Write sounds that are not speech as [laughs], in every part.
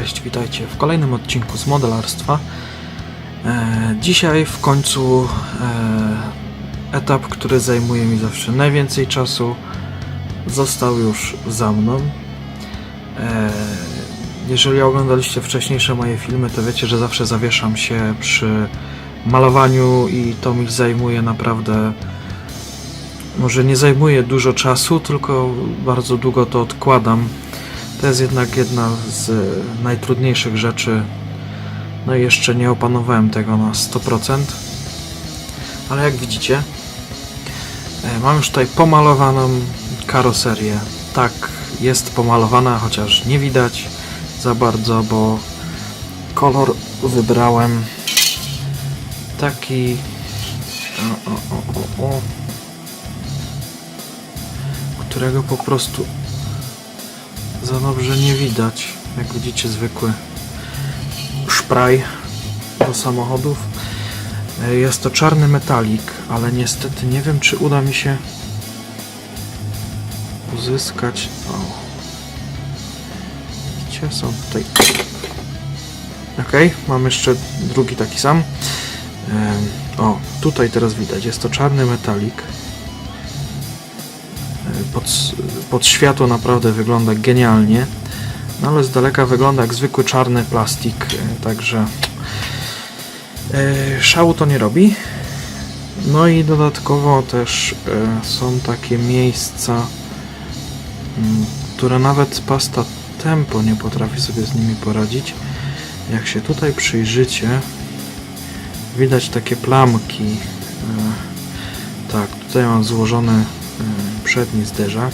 Cześć, witajcie w kolejnym odcinku z modelarstwa. E, dzisiaj w końcu e, etap, który zajmuje mi zawsze najwięcej czasu, został już za mną. E, jeżeli oglądaliście wcześniejsze moje filmy, to wiecie, że zawsze zawieszam się przy malowaniu i to mi zajmuje naprawdę. Może nie zajmuje dużo czasu, tylko bardzo długo to odkładam. To jest jednak jedna z najtrudniejszych rzeczy. No i jeszcze nie opanowałem tego na 100%. Ale jak widzicie, e, mam już tutaj pomalowaną karoserię. Tak, jest pomalowana, chociaż nie widać za bardzo, bo kolor wybrałem taki. O, o, o, o, którego po prostu za dobrze nie widać. Jak widzicie, zwykły szpraj do samochodów. E, Jest to czarny metalik, ale niestety nie wiem, czy uda mi się uzyskać. O. Widzicie, są tutaj. Ok, mam jeszcze drugi taki sam. Em, O, tutaj teraz widać, jest to czarny metalik. Pod, pod światło naprawdę wygląda genialnie, no ale z daleka wygląda jak zwykły czarny plastik, e, także e, szału to nie robi. No i dodatkowo też e, są takie miejsca, mm, które nawet pasta Tempo nie potrafi sobie z nimi poradzić. Jak się tutaj przyjrzycie, widać takie plamki. Tak, tutaj mam złożony e, przedni zderzak.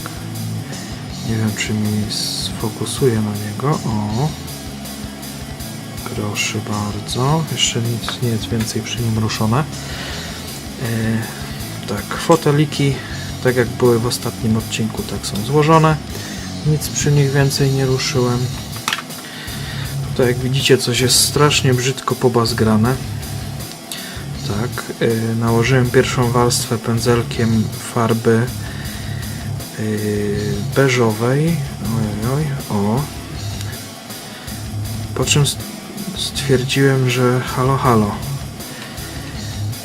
Nie wiem, czy mi sfokusuje na niego. O, proszę bardzo. Jeszcze nic nie jest więcej przy nim ruszone. E, tak, foteliki, tak jak były w ostatnim odcinku, tak są złożone. Nic przy nich więcej nie ruszyłem. Tutaj jak widzicie coś jest strasznie brzydko pobazgrane. Tak, y, nałożyłem pierwszą warstwę pędzelkiem farby y, beżowej. Oj, oj, o. Po czym st- stwierdziłem, że halo, halo.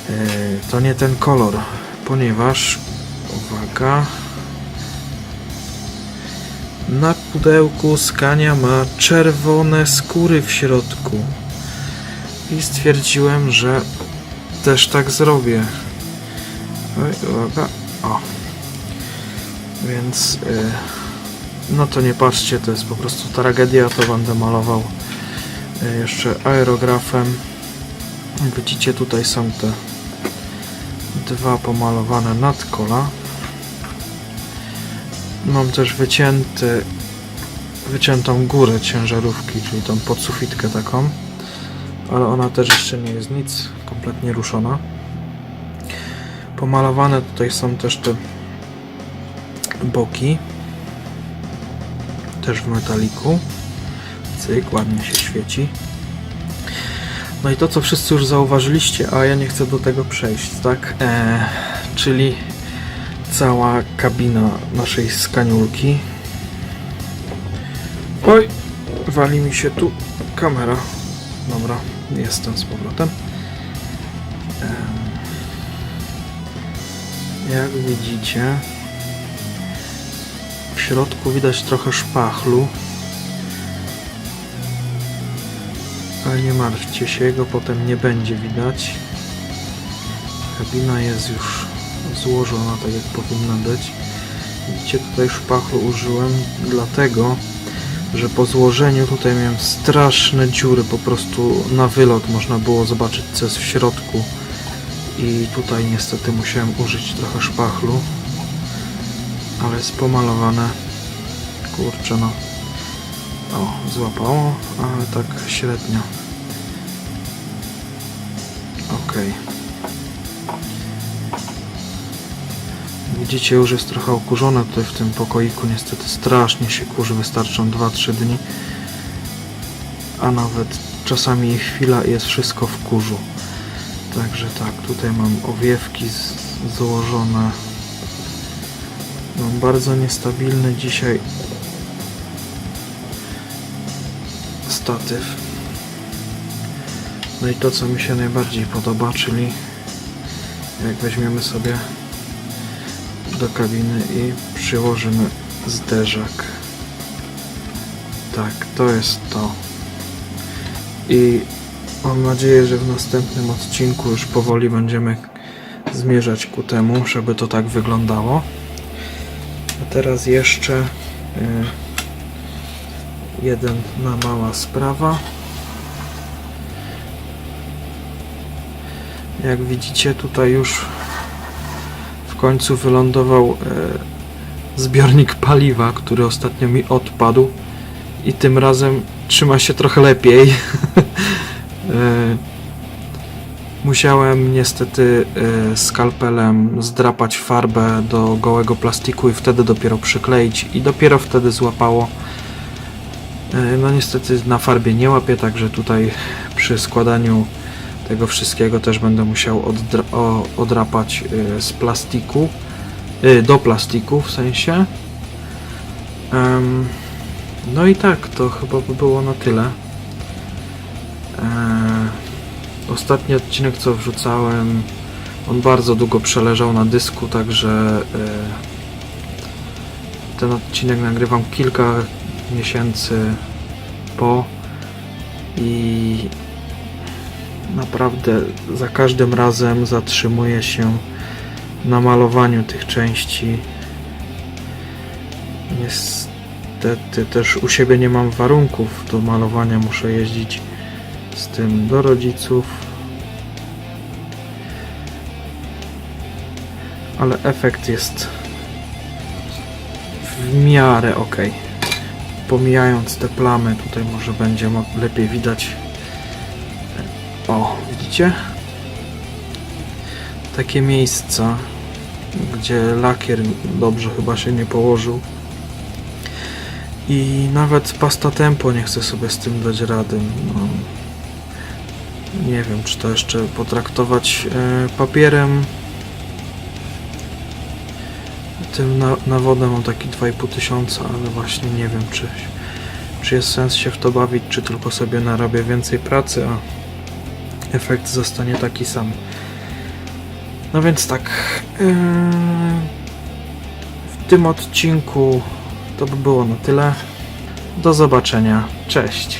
Y, to nie ten kolor, ponieważ uwaga, na pudełku Skania ma czerwone skóry w środku. I stwierdziłem, że też tak zrobię. Uwaga. O. Więc. y, no to nie patrzcie, to jest po prostu tragedia. To będę malował y, jeszcze aerografem. Widzicie, tutaj są te dwa pomalowane nadkola. Mam też wycięty, wyciętą górę ciężarówki, czyli tą podsufitkę taką. Ale ona też jeszcze nie jest nic, kompletnie ruszona. Pomalowane tutaj są też te boki. Też w metaliku. Cyk, ładnie się świeci. No i to, co wszyscy już zauważyliście, a ja nie chcę do tego przejść, tak? Eee, czyli cała kabina naszej skaniulki. Oj, wali mi się tu kamera. Dobra, jestem z powrotem. Jak widzicie, w środku widać trochę szpachlu. Ale nie martwcie się, go potem nie będzie widać. Kabina jest już złożona tak jak powinna być. Widzicie, tutaj szpachlu użyłem dlatego, że po złożeniu tutaj miałem straszne dziury, po prostu na wylot można było zobaczyć co jest w środku i tutaj niestety musiałem użyć trochę szpachlu ale jest pomalowane kurczę no o, złapało, ale tak średnio okej Widzicie, już jest trochę okurzone tutaj w tym pokoiku. Niestety strasznie się kurzy, wystarczą 2-3 dni. A nawet czasami chwila jest wszystko w kurzu. Także tak, tutaj mam owiewki złożone. Mam bardzo niestabilny dzisiaj statyw. No i to, co mi się najbardziej podoba, czyli jak weźmiemy sobie do kabiny i przyłożymy zderzak. Tak, to jest to. I mam nadzieję, że w następnym odcinku już powoli będziemy zmierzać ku temu, żeby to tak wyglądało. A teraz jeszcze y, jedna mała sprawa. Jak widzicie, tutaj już w końcu wylądował e, zbiornik paliwa, który ostatnio mi odpadł i tym razem trzyma się trochę lepiej. [laughs] E, Musiałem niestety e, skalpelem zdrapać farbę do gołego plastiku i wtedy dopiero przykleić i dopiero wtedy złapało. E, No niestety na farbie nie łapie, także tutaj przy składaniu tego wszystkiego też będę musiał odrapać z plastiku, do plastiku w sensie. No i tak, to chyba by było na tyle. E, ostatni odcinek co wrzucałem, on bardzo długo przeleżał na dysku, także y, ten odcinek nagrywam kilka miesięcy po i naprawdę za każdym razem zatrzymuję się na malowaniu tych części. Niestety też u siebie nie mam warunków do malowania, muszę jeździć z tym do rodziców. Ale efekt jest w miarę ok. Pomijając te plamy, tutaj może będzie lepiej widać o, widzicie? Takie miejsca, gdzie lakier dobrze chyba się nie położył. I nawet pasta tempo nie chce sobie z tym dać rady. No, nie wiem, czy to jeszcze potraktować e, papierem. Tym na, nawodem mam taki 2,5 tysiąca, ale właśnie nie wiem, czy, czy jest sens się w to bawić, czy tylko sobie narobię więcej pracy, a efekt zostanie taki sam. No więc tak. yy, W tym odcinku to by było na tyle. Do zobaczenia. Cześć.